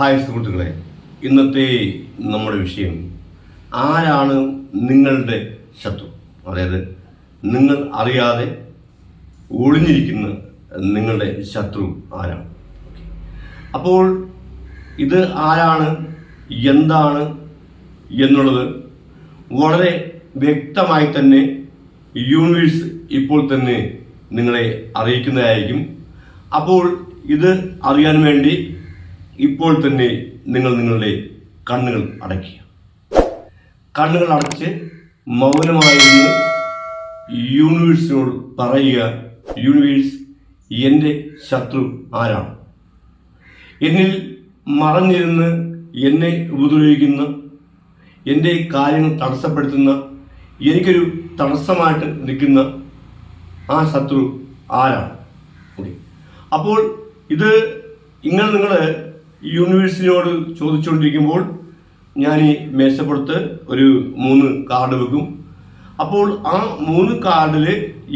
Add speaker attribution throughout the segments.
Speaker 1: Hi സുഹൃത്തുക്കളെ ഇന്നത്തെ നമ്മുടെ വിഷയം ആരാണ് നിങ്ങളുടെ ശത്രു? അതായത് നിങ്ങൾ അറിയാതെ ഒളിഞ്ഞിരിക്കുന്ന നിങ്ങളുടെ ശത്രു ആരാണ്? അപ്പോൾ ഇത് ആരാണ് എന്താണ് എന്നുള്ളത് വളരെ വ്യക്തമായി തന്നെ യൂണിവേഴ്സ് ഇപ്പോൾ തന്നെ നിങ്ങളെ അറിയിക്കുന്നതായിരിക്കും. അപ്പോൾ ഇത് അറിയാൻ വേണ്ടി ഇപ്പോൾ തന്നെ നിങ്ങൾ നിങ്ങളുടെ കണ്ണുകൾ അടയ്ക്കുക. കണ്ണുകൾ അടച്ച് മൗനമായിരുന്ന് യൂണിവേഴ്സിനോട് പറയുക യൂണിവേഴ്സ് എന്റെ ശത്രു ആരാണ്? എന്നിൽ മറഞ്ഞിരുന്ന് എന്നെ ഉപദ്രവിക്കുന്ന എന്റെ കാര്യങ്ങൾ തടസ്സപ്പെടുത്തുന്ന എനിക്കൊരു തടസ്സമായിട്ട് നിൽക്കുന്ന ആ ശത്രു ആരാണ്? അപ്പോൾ ഇത് ഇങ്ങനെ നിങ്ങൾ യൂണിവേഴ്സിറ്റിയോട് ചോദിച്ചുകൊണ്ടിരിക്കുമ്പോൾ ഞാൻ ഈ മേശപ്പുറത്ത് ഒരു മൂന്ന് കാർഡ് വെക്കും. അപ്പോൾ ആ മൂന്ന് കാർഡിൽ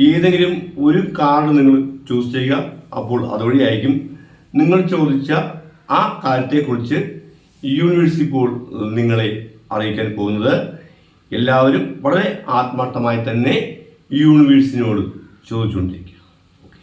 Speaker 1: ഏതെങ്കിലും ഒരു കാർഡ് നിങ്ങൾ ചൂസ് ചെയ്യുക. അപ്പോൾ അതുവഴിയായിരിക്കും നിങ്ങൾ ചോദിച്ച ആ കാര്യത്തെക്കുറിച്ച് യൂണിവേഴ്സിറ്റി ഇപ്പോൾ നിങ്ങളെ അറിയിക്കാൻ പോകുന്നത്. എല്ലാവരും വളരെ ആത്മാർത്ഥമായി തന്നെ യൂണിവേഴ്സിനോട് ചോദിച്ചുകൊണ്ടിരിക്കുക ഓക്കെ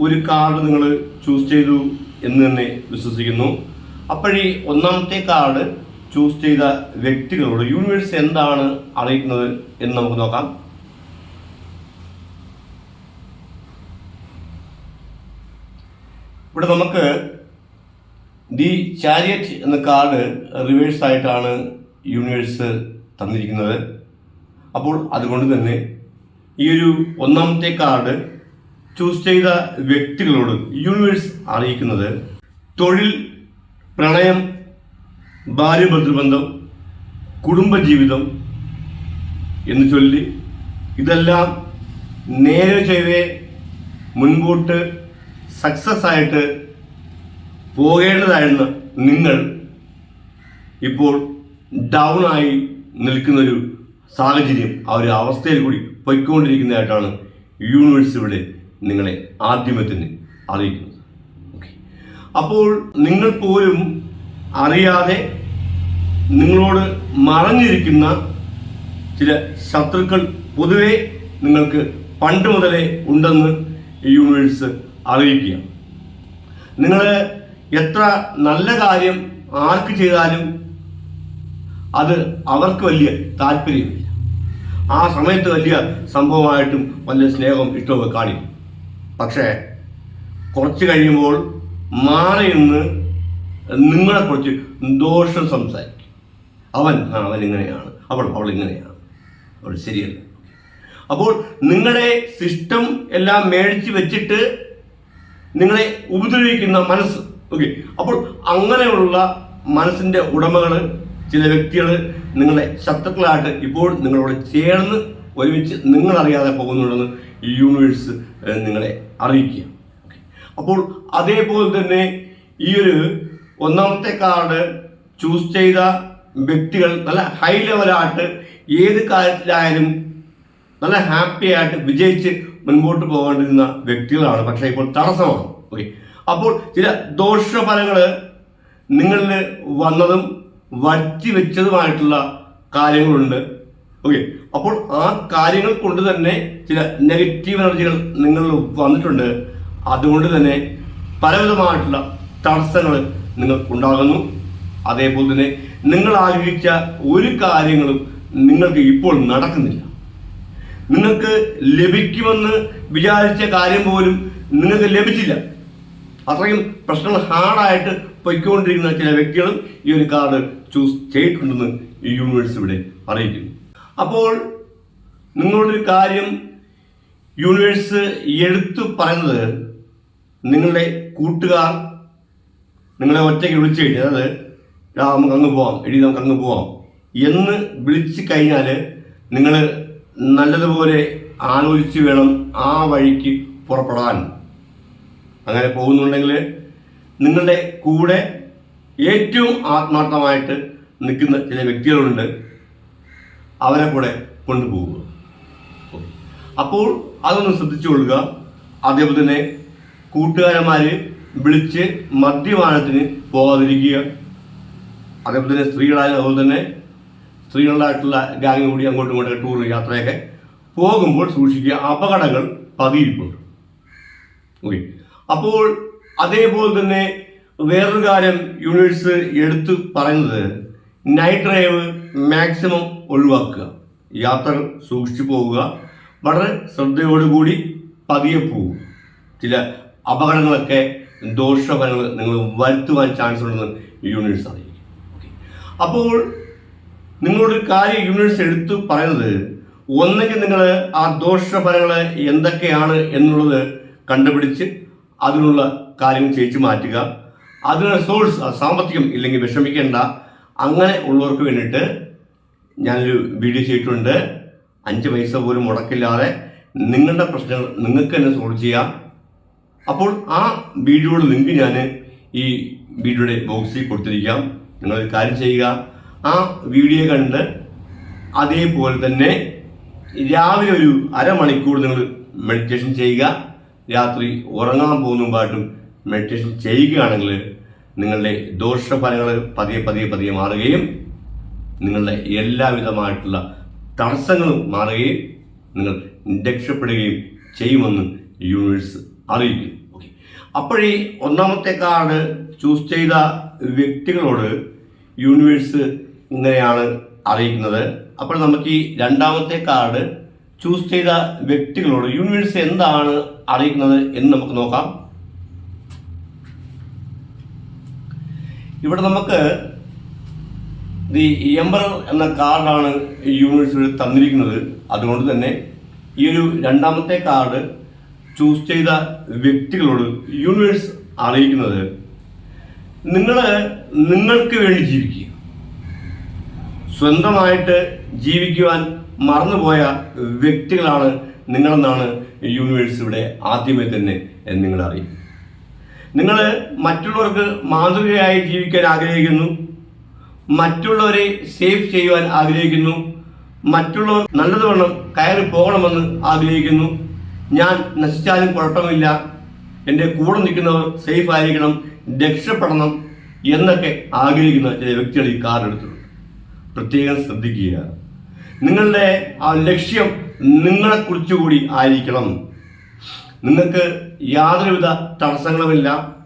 Speaker 1: ഒരു കാർഡ് നിങ്ങൾ ചൂസ് ചെയ്തു എന്ന് തന്നെ വിശ്വസിക്കുന്നു. അപ്പോഴീ ഒന്നാമത്തെ കാർഡ് ചൂസ് ചെയ്ത വ്യക്തികളോട് യൂണിവേഴ്സ് എന്താണ് അറിയിക്കുന്നത് എന്ന് നമുക്ക് നോക്കാം. ഇവിടെ നമുക്ക് ദി ചാരിയറ്റ് എന്ന കാർഡ് റിവേഴ്സ് ആയിട്ടാണ് യൂണിവേഴ്സ് തന്നിരിക്കുന്നത്. അപ്പോൾ അതുകൊണ്ട് തന്നെ ഈ ഒരു ഒന്നാമത്തെ കാർഡ് ചൂസ് ചെയ്ത വ്യക്തികളോട് യൂണിവേഴ്സ് അറിയിക്കുന്നത് തൊഴിൽ പ്രണയം ഭാര്യഭദ്രബന്ധം കുടുംബജീവിതം എന്ന് ചൊല്ലി ഇതെല്ലാം നേരെ ചെയ്തേ മുൻപോട്ട് സക്സസ് ആയിട്ട് പോകേണ്ടതായിരുന്ന നിങ്ങൾ ഇപ്പോൾ ഡൗൺ ആയി നിൽക്കുന്നൊരു സാഹചര്യം ആ ഒരു അവസ്ഥയിൽ കൂടി പൊയ്ക്കൊണ്ടിരിക്കുന്നതായിട്ടാണ് യൂണിവേഴ്സ് ഇവിടെ നിങ്ങളെ ആദ്യമേ തന്നെ അറിയിക്കുന്നത് ഓക്കെ അപ്പോൾ നിങ്ങൾ പോലും അറിയാതെ നിങ്ങളോട് മറഞ്ഞിരിക്കുന്ന ചില ശത്രുക്കൾ പൊതുവെ നിങ്ങൾക്ക് പണ്ട് മുതലേ ഉണ്ടെന്ന് യൂണിവേഴ്സ് അറിയിക്കുക. നിങ്ങൾ എത്ര നല്ല കാര്യം ആർക്ക് ചെയ്താലും അത് അവർക്ക് വലിയ താല്പര്യമില്ല. ആ സമയത്ത് വലിയ സംഭവമായിട്ടും വലിയ സ്നേഹം ഇഷ്ടമൊക്കെ കാണിക്കും. പക്ഷേ കുറച്ച് കഴിയുമ്പോൾ മാറി നിന്ന് നിങ്ങളെക്കുറിച്ച് ദോഷം സംസാരിക്കും. അവൻ അവൻ ഇങ്ങനെയാണ്. അവൾ അവൾ ഇങ്ങനെയാണ്. അവൾ ശരിയല്ല. അപ്പോൾ നിങ്ങളുടെ സിസ്റ്റം എല്ലാം മേടിച്ച് വെച്ചിട്ട് നിങ്ങളെ ഉപദ്രവിക്കുന്ന മനസ്സ്. ഓക്കെ. അപ്പോൾ അങ്ങനെയുള്ള മനസ്സിന്റെ ഉടമകൾ ചില വ്യക്തികൾ നിങ്ങളെ ശത്രുക്കളായിട്ട് ഇപ്പോൾ നിങ്ങളോട് ചേർന്ന് ഒരുമിച്ച് നിങ്ങളറിയാതെ പോകുന്നുണ്ടെന്ന് യൂണിവേഴ്സ് നിങ്ങളെ അറിയിക്കുക അപ്പോൾ അതേപോലെ തന്നെ ഈ ഒരു ഒന്നാമത്തെ കാർഡ് ചൂസ് ചെയ്ത വ്യക്തികൾ നല്ല ഹൈ ലെവലായിട്ട് ഏത് കാര്യത്തിലായാലും നല്ല ഹാപ്പി ആയിട്ട് വിജയിച്ച് മുൻപോട്ട് പോകേണ്ടിരുന്ന വ്യക്തികളാണ്. പക്ഷേ ഇപ്പോൾ തടസ്സമാണ്. ഓക്കെ അപ്പോൾ ചില ദോഷഫലങ്ങൾ നിങ്ങളിൽ വന്നതും വറ്റി വെച്ചതുമായിട്ടുള്ള കാര്യങ്ങളുണ്ട്. ഓക്കെ അപ്പോൾ ആ കാര്യങ്ങൾ കൊണ്ട് തന്നെ ചില നെഗറ്റീവ് എനർജികൾ നിങ്ങളിൽ വന്നിട്ടുണ്ട്. അതുകൊണ്ട് തന്നെ പലവിധമായിട്ടുള്ള തടസ്സങ്ങൾ നിങ്ങൾക്കുണ്ടാകുന്നു. അതേപോലെ തന്നെ നിങ്ങൾ ആഗ്രഹിച്ച ഒരു കാര്യങ്ങളും നിങ്ങൾക്ക് ഇപ്പോൾ നടക്കുന്നില്ല. നിങ്ങൾക്ക് ലഭിക്കുമെന്ന് വിചാരിച്ച കാര്യം പോലും നിങ്ങൾക്ക് ലഭിച്ചില്ല. അത്രയും പ്രശ്നങ്ങൾ ഹാർഡായിട്ട് പൊയ്ക്കൊണ്ടിരിക്കുന്ന ചില വ്യക്തികളും ഈ ഒരു കാർഡ് ചൂസ് ചെയ്തിട്ടുണ്ടെന്ന് ഈ യൂണിവേഴ്സ് ഇവിടെ അറിയിക്കുന്നു. അപ്പോൾ നിങ്ങളോടൊരു കാര്യം യൂണിവേഴ്സ് എടുത്തു പറയുന്നത് നിങ്ങളുടെ കൂട്ടുകാർ നിങ്ങളെ ഒറ്റയ്ക്ക് വിളിച്ചു കഴിഞ്ഞാൽ അതായത് "എടാ, നമുക്ക് അങ്ങ് പോവാം എഴുതി നമുക്ക് അങ്ങ് പോവാം എന്ന് വിളിച്ചു കഴിഞ്ഞാൽ നിങ്ങൾ നല്ലതുപോലെ ആലോചിച്ച് വേണം ആ വഴിക്ക് പുറപ്പെടാൻ. അങ്ങനെ പോകുന്നുണ്ടെങ്കിൽ നിങ്ങളുടെ കൂടെ ഏറ്റവും ആത്മാർത്ഥമായിട്ട് നിൽക്കുന്ന ചില വ്യക്തികളുണ്ട്. അവരെ കൂടെ കൊണ്ടുപോകുക അപ്പോൾ അതൊന്ന് ശ്രദ്ധിച്ചു കൊള്ളുക അതേപോലെ തന്നെ കൂട്ടുകാരന്മാര് വിളിച്ച് മദ്യപാനത്തിന് പോകാതിരിക്കുക. അതേപോലെ തന്നെ സ്ത്രീകളായാലും അതുപോലെ തന്നെ സ്ത്രീകളായിട്ടുള്ള ഗാങ് കൂടി അങ്ങോട്ടും ഇങ്ങോട്ടും ടൂർ യാത്രയൊക്കെ പോകുമ്പോൾ സൂക്ഷിക്കുക. അപകടങ്ങൾ പതിയിരിപ്പുണ്ട്. ഓക്കെ. അപ്പോൾ അതേപോലെ തന്നെ വേറൊരു കാര്യം യൂണിവേഴ്സ് എടുത്തു പറയുന്നത്. നൈറ്റ് ഡ്രൈവ് മാക്സിമം ഒഴിവാക്കുക. യാത്രകൾ സൂക്ഷിച്ചു പോവുക. വളരെ ശ്രദ്ധയോടുകൂടി പതിയെ പോവുക ചില അപകടങ്ങളൊക്കെ ദോഷഫലങ്ങൾ നിങ്ങൾ വരുത്തുവാൻ ചാൻസ് ഉണ്ടെന്ന് യൂണിവേഴ്സ് അറിയിക്കും. അപ്പോൾ നിങ്ങളോട് കാര്യം യൂണിവേഴ്സ് എടുത്തു പറയുന്നത് ഒന്നെങ്കിൽ നിങ്ങൾ ആ ദോഷഫലങ്ങൾ എന്തൊക്കെയാണ് എന്നുള്ളത് കണ്ടുപിടിച്ച് അതിനുള്ള കാര്യങ്ങൾ ചേച്ചു മാറ്റുക. അതിനുള്ള സോഴ്സ് സാമ്പത്തികം ഇല്ലെങ്കിൽ വിഷമിക്കേണ്ട. അങ്ങനെ ഉള്ളവർക്ക് വേണ്ടിയിട്ട് ഞാനൊരു വീഡിയോ ചെയ്തിട്ടുണ്ട്. അഞ്ച് പൈസ പോലും മുടക്കില്ലാതെ നിങ്ങളുടെ പ്രശ്നങ്ങൾ നിങ്ങൾക്ക് തന്നെ സോൾവ് ചെയ്യാം. അപ്പോൾ ആ വീഡിയോയുടെ ലിങ്ക് ഞാൻ ഈ വീഡിയോയുടെ ബോക്സിൽ കൊടുത്തിരിക്കാം. നിങ്ങൾ കാര്യം ചെയ്യുക. ആ വീഡിയോ കണ്ട് അതേപോലെ തന്നെ രാവിലെ ഒരു അരമണിക്കൂർ നിങ്ങൾ മെഡിറ്റേഷൻ ചെയ്യുക. രാത്രി ഉറങ്ങാൻ പോകുന്നതുമ്പായിട്ടും മെഡിറ്റേഷൻ ചെയ്യുകയാണെങ്കിൽ നിങ്ങളുടെ ദോഷഫലങ്ങൾ പതിയെ പതിയെ പതിയെ മാറുകയും നിങ്ങളുടെ എല്ലാവിധമായിട്ടുള്ള തടസ്സങ്ങളും മാറുകയും നിങ്ങൾ രക്ഷപ്പെടുകയും ചെയ്യുമെന്ന് യൂണിവേഴ്സ് അറിയിക്കുന്നു ഓക്കെ അപ്പോഴേ ഒന്നാമത്തെ കാർഡ് ചൂസ് ചെയ്ത വ്യക്തികളോട് യൂണിവേഴ്സ് ഇങ്ങനെയാണ് അറിയിക്കുന്നത്. അപ്പോൾ നമുക്ക് ഈ രണ്ടാമത്തെ കാർഡ് ചൂസ് ചെയ്ത വ്യക്തികളോട് യൂണിവേഴ്സ് എന്താണ് അറിയിക്കുന്നത് എന്ന് നമുക്ക് നോക്കാം. ഇവിടെ നമുക്ക് ദി എംബറർ എന്ന കാർഡാണ് യൂണിവേഴ്സിൽ തന്നിരിക്കുന്നത്. അതുകൊണ്ട് തന്നെ ഈ ഒരു രണ്ടാമത്തെ കാർഡ് ചൂസ് ചെയ്ത വ്യക്തികളോട് യൂണിവേഴ്സ് അറിയിക്കുന്നത് നിങ്ങൾ നിങ്ങൾക്ക് വേണ്ടി ജീവിക്കുക. സ്വന്തമായിട്ട് ജീവിക്കുവാൻ മറന്നുപോയ വ്യക്തികളാണ് നിങ്ങളെന്നാണ് യൂണിവേഴ്സ് ഇവിടെ ആദ്യമേ തന്നെ നിങ്ങൾ അറിയും നിങ്ങൾ മറ്റുള്ളവർക്ക് മാതൃകയായി ജീവിക്കാൻ ആഗ്രഹിക്കുന്നു. മറ്റുള്ളവരെ സേഫ് ചെയ്യുവാൻ ആഗ്രഹിക്കുന്നു. മറ്റുള്ളവർ നല്ലതുവണ്ണം കയറി പോകണമെന്ന് ആഗ്രഹിക്കുന്നു. ഞാൻ നശിച്ചാലും കുഴപ്പമില്ല. എന്റെ കൂടെ നിൽക്കുന്നവർ സേഫ് ആയിരിക്കണം. രക്ഷപ്പെടണം എന്നൊക്കെ ആഗ്രഹിക്കുന്ന ചില വ്യക്തികൾ ഈ കാർ എടുത്തിട്ടുണ്ട്. പ്രത്യേകം ശ്രദ്ധിക്കുക. നിങ്ങളുടെ ആ ലക്ഷ്യം നിങ്ങളെക്കുറിച്ചുകൂടി ആയിരിക്കണം. നിങ്ങൾക്ക് യാതൊരുവിധ തടസ്സങ്ങളുമില്ല.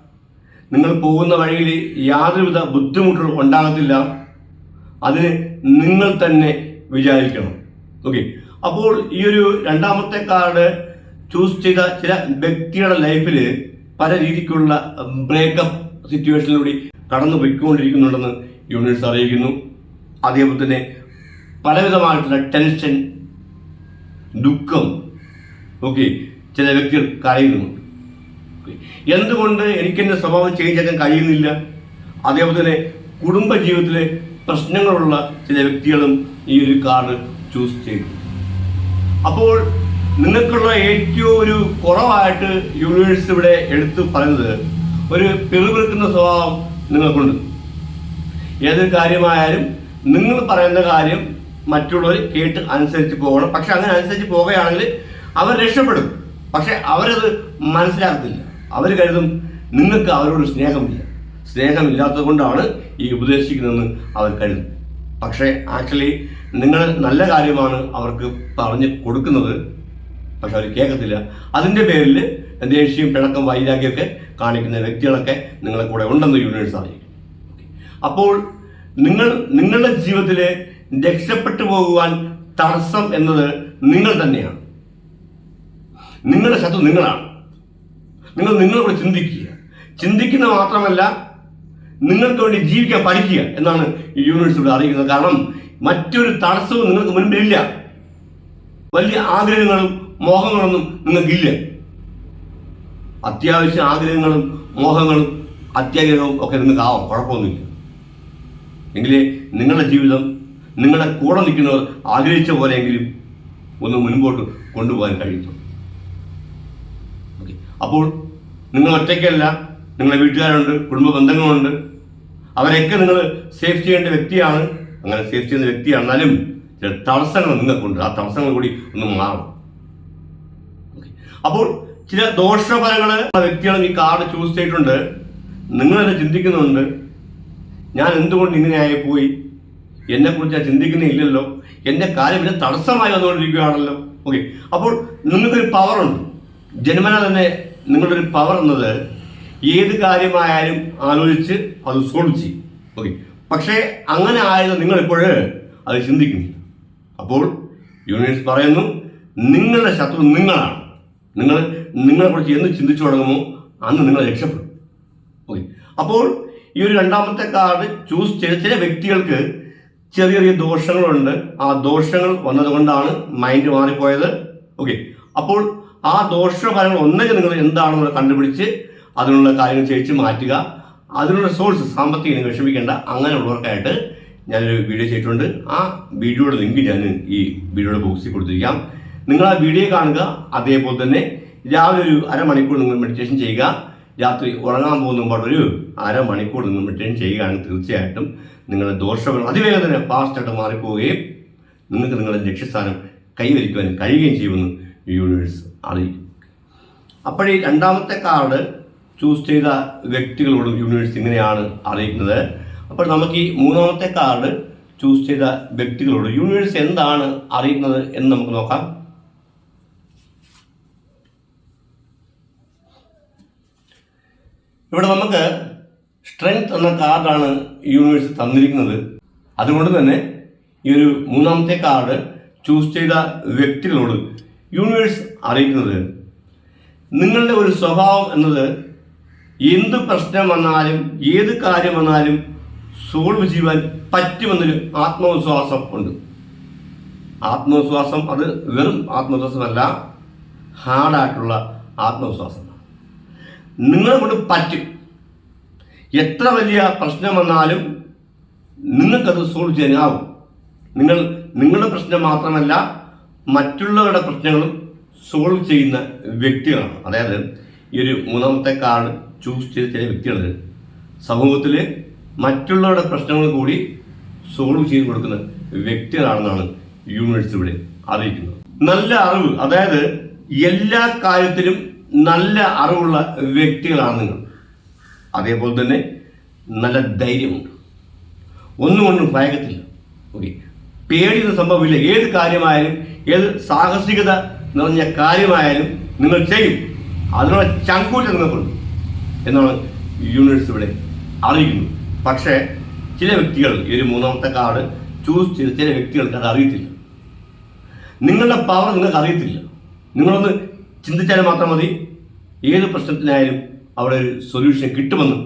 Speaker 1: നിങ്ങൾ പോകുന്ന വഴിയിൽ യാതൊരുവിധ ബുദ്ധിമുട്ടുകൾ ഉണ്ടാകത്തില്ല. അതിന് നിങ്ങൾ തന്നെ വിചാരിക്കണം. ഓക്കെ അപ്പോൾ ഈ ഒരു രണ്ടാമത്തെ കാർഡ് ചൂസ് ചെയ്ത ചില വ്യക്തികളുടെ ലൈഫിൽ പല രീതിക്കുള്ള ബ്രേക്കപ്പ് സിറ്റുവേഷനിലൂടെ കടന്നു പോയിക്കൊണ്ടിരിക്കുന്നുണ്ടെന്ന് യൂണിവേഴ്സ് അറിയിക്കുന്നു. അതേപോലെ തന്നെ പലവിധമായിട്ടുള്ള ടെൻഷൻ ദുഃഖം ഓക്കെ ചില വ്യക്തികൾ കരയുന്നുമുണ്ട് എന്തുകൊണ്ട് എനിക്ക് എന്റെ സ്വഭാവം ചേഞ്ച് ആക്കാൻ കഴിയുന്നില്ല? അതേപോലെ കുടുംബ ജീവിതത്തിലെ പ്രശ്നങ്ങളുള്ള ചില വ്യക്തികളും ഈ ഒരു കാർഡ് ചൂസ് ചെയ്തു. അപ്പോൾ നിങ്ങൾക്കുള്ള ഏറ്റവും ഒരു കുറവായിട്ട് യൂണിവേഴ്സ് ഇവിടെ എടുത്തു പറയുന്നത് ഒരു പിറുപിറുക്കുന്ന സ്വഭാവം നിങ്ങൾക്കുണ്ട്. ഏതൊരു കാര്യമായാലും നിങ്ങൾ പറയുന്ന കാര്യം മറ്റുള്ളവർ കേട്ട് അനുസരിച്ച് പോകണം. പക്ഷെ അങ്ങനെ അനുസരിച്ച് പോവുകയാണെങ്കിൽ അവർ രക്ഷപ്പെടും. പക്ഷെ അവരത് മനസ്സിലാക്കത്തില്ല അവർ കരുതും നിങ്ങൾക്ക് അവരോട് സ്നേഹമില്ല. സ്നേഹമില്ലാത്തത് കൊണ്ടാണ് ഈ ഉപദേശിക്കുന്നതെന്ന് അവർ കരുതും. പക്ഷേ ആക്ച്വലി നിങ്ങൾ നല്ല കാര്യമാണ് അവർക്ക് പറഞ്ഞ് കൊടുക്കുന്നത്. പക്ഷെ അവർ കേൾക്കത്തില്ല. അതിന്റെ പേരിൽ ദേഷ്യം പിണക്കം വൈരാഗ്യമൊക്കെ കാണിക്കുന്ന വ്യക്തികളൊക്കെ നിങ്ങളെ കൂടെ ഉണ്ടെന്ന് യൂണിവേഴ്സ് അറിയിക്കും. അപ്പോൾ നിങ്ങൾ നിങ്ങളുടെ ജീവിതത്തിലെ രക്ഷപ്പെട്ടു പോകുവാൻ തടസ്സം എന്നത് നിങ്ങൾ തന്നെയാണ്. നിങ്ങളുടെ ശത്രു നിങ്ങളാണ്. നിങ്ങൾ നിങ്ങളോട് ചിന്തിക്കുക. ചിന്തിക്കുന്ന മാത്രമല്ല നിങ്ങൾക്ക് വേണ്ടി ജീവിക്കാൻ പഠിക്കുക എന്നാണ് ഈ യൂണിവേഴ്സ് അറിയിക്കുന്നത് കാരണം മറ്റൊരു തടസ്സവും നിങ്ങൾക്ക് മുൻപിലില്ല. വലിയ ആഗ്രഹങ്ങളും മോഹങ്ങളൊന്നും നിങ്ങൾക്കില്ല. അത്യാവശ്യ ആഗ്രഹങ്ങളും മോഹങ്ങളും അത്യാഗ്രഹവും ഒക്കെ നിങ്ങൾക്ക് ആവാം. കുഴപ്പമൊന്നുമില്ല. എങ്കിലേ നിങ്ങളുടെ ജീവിതം നിങ്ങളുടെ കൂടെ നിൽക്കുന്നവർ ആഗ്രഹിച്ച പോലെയെങ്കിലും ഒന്ന് മുൻപോട്ട് കൊണ്ടുപോകാൻ ഓക്കെ. അപ്പോൾ നിങ്ങൾ ഒറ്റയ്ക്കല്ല നിങ്ങളുടെ വീട്ടുകാരുണ്ട് കുടുംബ ബന്ധങ്ങളുണ്ട്. അവരെയൊക്കെ നിങ്ങൾ സേഫ് ചെയ്യേണ്ട വ്യക്തിയാണ്. അങ്ങനെ സേഫ് ചെയ്യുന്ന വ്യക്തിയാണ് എന്നാലും ചില തടസ്സങ്ങൾ നിങ്ങൾക്കുണ്ട്. ആ തടസ്സങ്ങൾ കൂടി ഒന്ന് മാറും. അപ്പോൾ ചില ദോഷഫലങ്ങൾ വ്യക്തികളും ഈ കാർഡ് ചൂസ് ചെയ്തിട്ടുണ്ട്. നിങ്ങളെന്നെ ചിന്തിക്കുന്നുണ്ട്. ഞാൻ എന്തുകൊണ്ട് ഇങ്ങനെയായി പോയി? എന്നെക്കുറിച്ച് ഞാൻ ചിന്തിക്കുന്നില്ലല്ലോ. എന്റെ കാര്യം പിന്നെ തടസ്സമായി വന്നുകൊണ്ടിരിക്കുകയാണല്ലോ. ഓക്കെ അപ്പോൾ നിങ്ങൾക്കൊരു പവറുണ്ട് ജന്മന തന്നെ നിങ്ങളുടെ ഒരു പവർ എന്നത് ഏത് കാര്യമായാലും ആലോചിച്ച് അത് സോൾവ് ചെയ്യും. ഓക്കെ പക്ഷേ അങ്ങനെ ആയത് നിങ്ങളിപ്പോൾ അത് ചിന്തിക്കുന്നില്ല. അപ്പോൾ യൂണിവേഴ്സ് പറയുന്നു നിങ്ങളുടെ ശത്രു നിങ്ങളാണ്. നിങ്ങൾ നിങ്ങളെക്കുറിച്ച് എന്ന് ചിന്തിച്ചു തുടങ്ങുമോ അന്ന് നിങ്ങൾ രക്ഷപ്പെടും. ഓക്കെ അപ്പോൾ ഈ ഒരു രണ്ടാമത്തെ കാർഡ് ചൂസ് ചെയ്ത ചില വ്യക്തികൾക്ക് ചെറിയ ചെറിയ ദോഷങ്ങളുണ്ട്. ആ ദോഷങ്ങൾ വന്നതുകൊണ്ടാണ് മൈൻഡ് മാറിപ്പോയത്. ഓക്കെ അപ്പോൾ ആ ദോഷഫലങ്ങൾ ഒന്നെങ്കിൽ നിങ്ങൾ എന്താണെന്ന് കണ്ടുപിടിച്ച് അതിനുള്ള കാര്യങ്ങൾ ചെയ്യിച്ച് മാറ്റുക. അതിനുള്ള സോഴ്സ് സാമ്പത്തികം നിങ്ങൾ വിഷമിക്കേണ്ട. അങ്ങനെയുള്ളവർക്കായിട്ട് ഞാനൊരു വീഡിയോ ചെയ്തിട്ടുണ്ട്. ആ വീഡിയോയുടെ ലിങ്ക് ഞാൻ ഈ വീഡിയോയുടെ ബോക്സിൽ കൊടുത്തിരിക്കാം. നിങ്ങൾ ആ വീഡിയോ കാണുക. അതേപോലെ തന്നെ രാവിലെ ഒരു അരമണിക്കൂർ നിങ്ങൾ മെഡിറ്റേഷൻ ചെയ്യുക. രാത്രി ഉറങ്ങാൻ പോകുന്ന മുമ്പാട് അരമണിക്കൂർ നിങ്ങൾ മെഡിറ്റേഷൻ ചെയ്യുകയാണെങ്കിൽ തീർച്ചയായിട്ടും നിങ്ങളുടെ ദോഷങ്ങൾ അതിവേഗം തന്നെ ഫാസ്റ്റായിട്ട് മാറിപ്പോവുകയും നിങ്ങൾക്ക് നിങ്ങളുടെ ലക്ഷ്യസ്ഥാനം കൈവരിക്കുവാൻ കഴിയുകയും ചെയ്യുമെന്ന് യൂണിവേഴ്സ് അറിയിക്കും അപ്പോഴീ രണ്ടാമത്തെ കാർഡ് ചൂസ് ചെയ്ത വ്യക്തികളോട് യൂണിവേഴ്സ് ഇങ്ങനെയാണ് അറിയിക്കുന്നത്. അപ്പോൾ നമുക്ക് ഈ മൂന്നാമത്തെ കാർഡ് ചൂസ് ചെയ്ത വ്യക്തികളോട് യൂണിവേഴ്സ് എന്താണ് അറിയുന്നത് എന്ന് നമുക്ക് നോക്കാം. ഇവിടെ നമുക്ക് സ്ട്രെങ്ത് എന്ന കാർഡാണ് യൂണിവേഴ്സ് തന്നിരിക്കുന്നത്. അതുകൊണ്ട് തന്നെ ഈ ഒരു മൂന്നാമത്തെ കാർഡ് ചൂസ് ചെയ്ത വ്യക്തികളോട് യൂണിവേഴ്സ് അറിയിക്കുന്നത് നിങ്ങളുടെ ഒരു സ്വഭാവം എന്നത് എന്ത് പ്രശ്നം വന്നാലും ഏത് കാര്യം വന്നാലും സോൾവ് ചെയ്യുവാൻ പറ്റുമെന്നൊരു ആത്മവിശ്വാസം ഉണ്ട്. ആത്മവിശ്വാസം അത് വെറും ആത്മവിശ്വാസമല്ല ഹാർഡായിട്ടുള്ള ആത്മവിശ്വാസമാണ്. നിങ്ങളെ കൊണ്ട് പറ്റും. എത്ര വലിയ പ്രശ്നം വന്നാലും നിങ്ങൾക്കത് സോൾവ് ചെയ്യാനാവും. നിങ്ങൾ നിങ്ങളുടെ പ്രശ്നം മാത്രമല്ല മറ്റുള്ളവരുടെ പ്രശ്നങ്ങളും സോൾവ് ചെയ്യുന്ന വ്യക്തികളാണ്. അതായത് ഈ ഒരു മൂന്നാമത്തെ കാർഡ് ചൂസ് ചെയ്ത ചില വ്യക്തികൾ സമൂഹത്തിൽ മറ്റുള്ളവരുടെ പ്രശ്നങ്ങൾ കൂടി സോൾവ് ചെയ്ത് കൊടുക്കുന്ന വ്യക്തികളാണെന്നാണ് യൂണിവേഴ്സ് ഇവിടെ അറിയിക്കുന്നത്. നല്ല അറിവ് അതായത് എല്ലാ കാര്യത്തിലും നല്ല അറിവുള്ള വ്യക്തികളാണ് നിങ്ങൾ. അതേപോലെ തന്നെ നല്ല ധൈര്യമുണ്ട്. ഒന്നും കൊണ്ടും ഭയക്കത്തില്ല. ഓക്കെ പേടിയുന്ന സംഭവമില്ല. ഏത് കാര്യമായാലും ഏത് സാഹസികത നിറഞ്ഞ കാര്യമായാലും നിങ്ങൾ ചെയ്യും. അതിനുള്ള ചങ്കൂറ്റം നിങ്ങൾക്കുണ്ട് എന്നാണ് യൂണിവേഴ്സ് ഇവിടെ അറിയിക്കുന്നത് പക്ഷേ ചില വ്യക്തികൾ ഈ ഒരു മൂന്നാമത്തെ കാർഡ് ചൂസ് ചെയ്ത ചില വ്യക്തികൾക്ക് അത് അറിയത്തില്ല. നിങ്ങളുടെ പവർ നിങ്ങൾക്ക് അറിയത്തില്ല. നിങ്ങളൊന്ന് ചിന്തിച്ചാൽ മാത്രം മതി. ഏത് പ്രശ്നത്തിനായാലും അവിടെ ഒരു സൊല്യൂഷൻ കിട്ടുമെന്ന്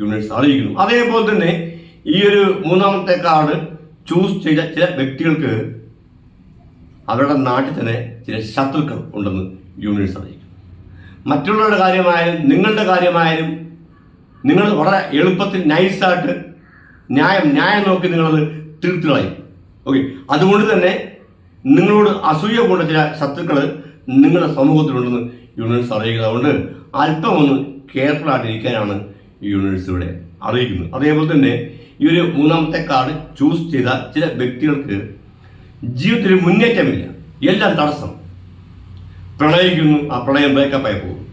Speaker 1: യൂണിവേഴ്സ് അറിയിക്കുന്നു. അതേപോലെ തന്നെ ഈ ഒരു മൂന്നാമത്തെ കാർഡ് ചൂസ് ചെയ്ത ചില വ്യക്തികൾക്ക് അവരുടെ നാട്ടിൽ തന്നെ ചില ശത്രുക്കൾ ഉണ്ടെന്ന് യൂണിവേഴ്സ് അറിയിക്കും മറ്റുള്ളവരുടെ കാര്യമായാലും നിങ്ങളുടെ കാര്യമായാലും നിങ്ങൾ വളരെ എളുപ്പത്തിൽ നൈസായിട്ട് ന്യായം ന്യായം നോക്കി നിങ്ങളത് തൃപ്തികളായി കളയും ഓക്കെ അതുകൊണ്ട് തന്നെ നിങ്ങളോട് അസൂയ കൊണ്ട ചില ശത്രുക്കൾ നിങ്ങളുടെ സമൂഹത്തിലുണ്ടെന്ന് യൂണിവേഴ്സ് അറിയിക്കുന്നത് അതുകൊണ്ട് അല്പമൊന്ന് കെയർഫുൾ ആയിട്ടിരിക്കാനാണ് യൂണിവേഴ്സ് ഇവിടെ അറിയിക്കുന്നത്. അതേപോലെ തന്നെ ഈ ഒരു മൂന്നാമത്തെ കാർഡ് ചൂസ് ചെയ്ത ചില വ്യക്തികൾക്ക് ജീവിതത്തിൽ മുന്നേറ്റമില്ല. എല്ലാം തടസ്സം. പ്രണയിക്കുന്നു ആ പ്രണയം ബ്രേക്കപ്പായി പോകും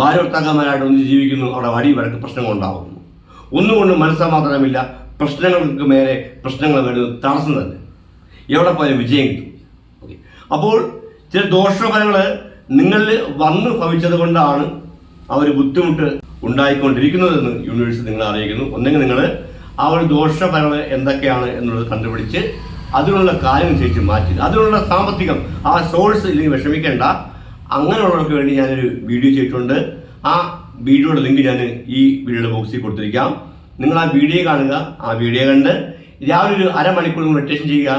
Speaker 1: ഭാര്യ ഭർത്താക്കന്മാരായിട്ട് ഒന്ന് ജീവിക്കുന്നു അവിടെ വടി വഴക്ക് പ്രശ്നങ്ങൾ ഉണ്ടാകുന്നു ഒന്നുകൊണ്ട് മനസ്സമാധാനമില്ല. പ്രശ്നങ്ങൾക്ക് മേലെ പ്രശ്നങ്ങൾ വരുന്നത് തടസ്സം തന്നെ. എവിടെ പോയാലും വിജയം കിട്ടും. ഓക്കെ അപ്പോൾ ചില ദോഷഫലങ്ങൾ നിങ്ങളിൽ വന്ന് ഭവിച്ചത് കൊണ്ടാണ് ആ ഒരു ബുദ്ധിമുട്ട് ഉണ്ടായിക്കൊണ്ടിരിക്കുന്നതെന്ന് യൂണിവേഴ്സ് നിങ്ങളെ അറിയിക്കുന്നു. ഒന്നെങ്കിൽ നിങ്ങൾ ആ ഒരു ദോഷഫലങ്ങൾ എന്തൊക്കെയാണ് എന്നുള്ളത് കണ്ടുപിടിച്ച് അതിനുള്ള കാര്യം ചേച്ചി മാറ്റി. അതിനുള്ള സാമ്പത്തികം ആ സോഴ്സ് ഇല്ലെങ്കിൽ വിഷമിക്കേണ്ട. അങ്ങനെയുള്ളവർക്ക് വേണ്ടി ഞാനൊരു വീഡിയോ ചെയ്തിട്ടുണ്ട്. ആ വീഡിയോയുടെ ലിങ്ക് ഞാൻ ഈ വീഡിയോയുടെ ബോക്സിൽ കൊടുത്തിരിക്കാം. നിങ്ങൾ ആ വീഡിയോ കാണുക ആ വീഡിയോ കണ്ട് രാവിലെ ഒരു അരമണിക്കൂർ മെഡിറ്റേഷൻ ചെയ്യുക.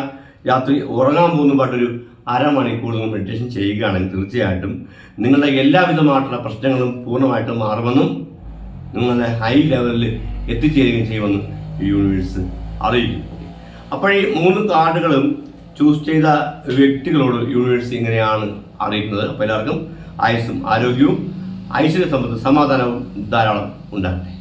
Speaker 1: രാത്രി ഉറങ്ങാൻ പോകുന്ന പാട്ടൊരു അരമണിക്കൂർ നിങ്ങൾ മെഡിറ്റേഷൻ ചെയ്യുകയാണെങ്കിൽ തീർച്ചയായിട്ടും നിങ്ങളുടെ എല്ലാവിധമായിട്ടുള്ള പ്രശ്നങ്ങളും പൂർണമായിട്ടും മാറുമെന്നും നിങ്ങളുടെ ഹൈ ലെവലിൽ എത്തിച്ചേരുകയും ചെയ്യുമെന്ന് യൂണിവേഴ്സ് അറിയിക്കും. അപ്പോൾ ഈ മൂന്ന് കാർഡുകളും ചൂസ് ചെയ്ത വ്യക്തികളോട് യൂണിവേഴ്സ് ഇങ്ങനെയാണ് അറിയിക്കുന്നത്. അപ്പോൾ എല്ലാവർക്കും ആയുസ്സും ആരോഗ്യവും ഐശ്വര്യ സമ്പത്ത് സമാധാനവും ധാരാളം ഉണ്ടാകട്ടെ.